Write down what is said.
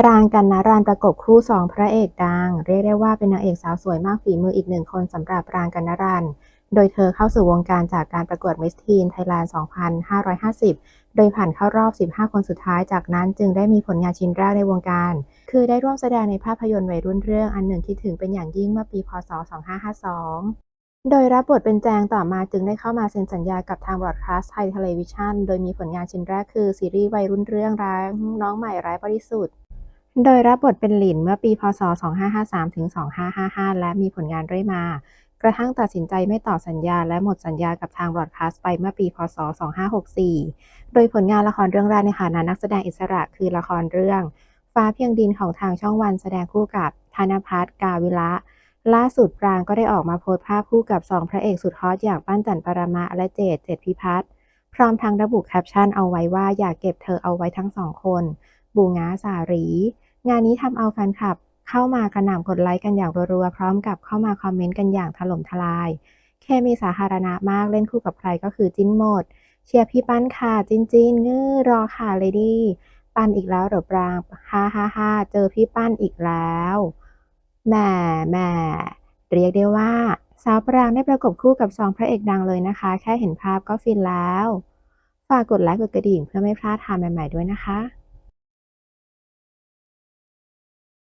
ปรางกันนารันประกบคู่สองพระเอกดัง เรียกได้ว่าเป็นนางเอกสาวสวยมากฝีมืออีกหนึ่งคนสำหรับปรางกันนารัน โดยเธอเข้าสู่วงการจากการประกวด Miss Teen Thailand 2550 โดยผ่านเข้ารอบ 15 คนสุดท้ายจากนั้นจึงได้มีผลงานชิ้นแรกในวงการ คือได้ร่วมแสดงในภาพยนตร์วัยรุ่นเรื่องอันหนึ่งคิดถึงเป็นอย่างยิ่งเมื่อปี พศ 2552โดยรับบทเป็นแจงต่อมาจึงได้เข้ามาเซ็นสัญญากับทางบรอดคาสต์ไทยเทเลวิชันโดยมีผลงานชิ้นแรกคือซีรีส์วัยรุ่นเรื่องร้างน้องใหม่ร้บริสุทธิ์ โดยรับบทเป็นหลินเมื่อปีพศ 2553 ถึง 2555 และมีผลงานเรื่อยมา กระทั่งตัดสินใจไม่ต่อสัญญาและหมดสัญญากับทางบรอดคาสต์ไปเมื่อปี พศ 2564 โดยผลงานละครเรื่องแรกในฐานะนักแสดงอิสระคือละครเรื่อง ฟ้าเพียงดินของทางช่องวันแสดงคู่กับธนพัฒน์กาวิระล่าสุดปรางก็ได้ออกมาโพสต์ภาพคู่กับสองพระเอกสุดฮอตอย่างปั้นจันปรมะและเจดเจดพิพัฒน์พร้อมทั้งระบุแคปชั่นเอาไว้ว่าอยากเก็บเธอเอาไว้ทั้งสองคน บูงาสารี งานนี้ทำเอาแฟนคลับ เข้ามากระหน่ำกดไลค์กันอย่างรัวๆพร้อมกับเข้ามาคอมเมนต์กันอย่างถล่มทลาย เคมีสาธารณะมากเล่นคู่กับใครก็คือจิ้นหมด เชียร์พี่ปั้นค่ะจิ้นจินงื้อรอค่ะเลดี้ปั้นอีกแล้วเหรอปรางฮ่าฮ่าฮ่าเจอพี่ปั้นอีกแล้วแหม่แหม่เรียกได้ว่าสาวปรางได้ประกบคู่กับสองพระเอกดังเลยนะคะ แค่เห็นภาพก็ฟินแล้ว ฝากกดไลค์กดกระดิ่งเพื่อไม่พลาดทางใหม่ ๆ ด้วยนะคะ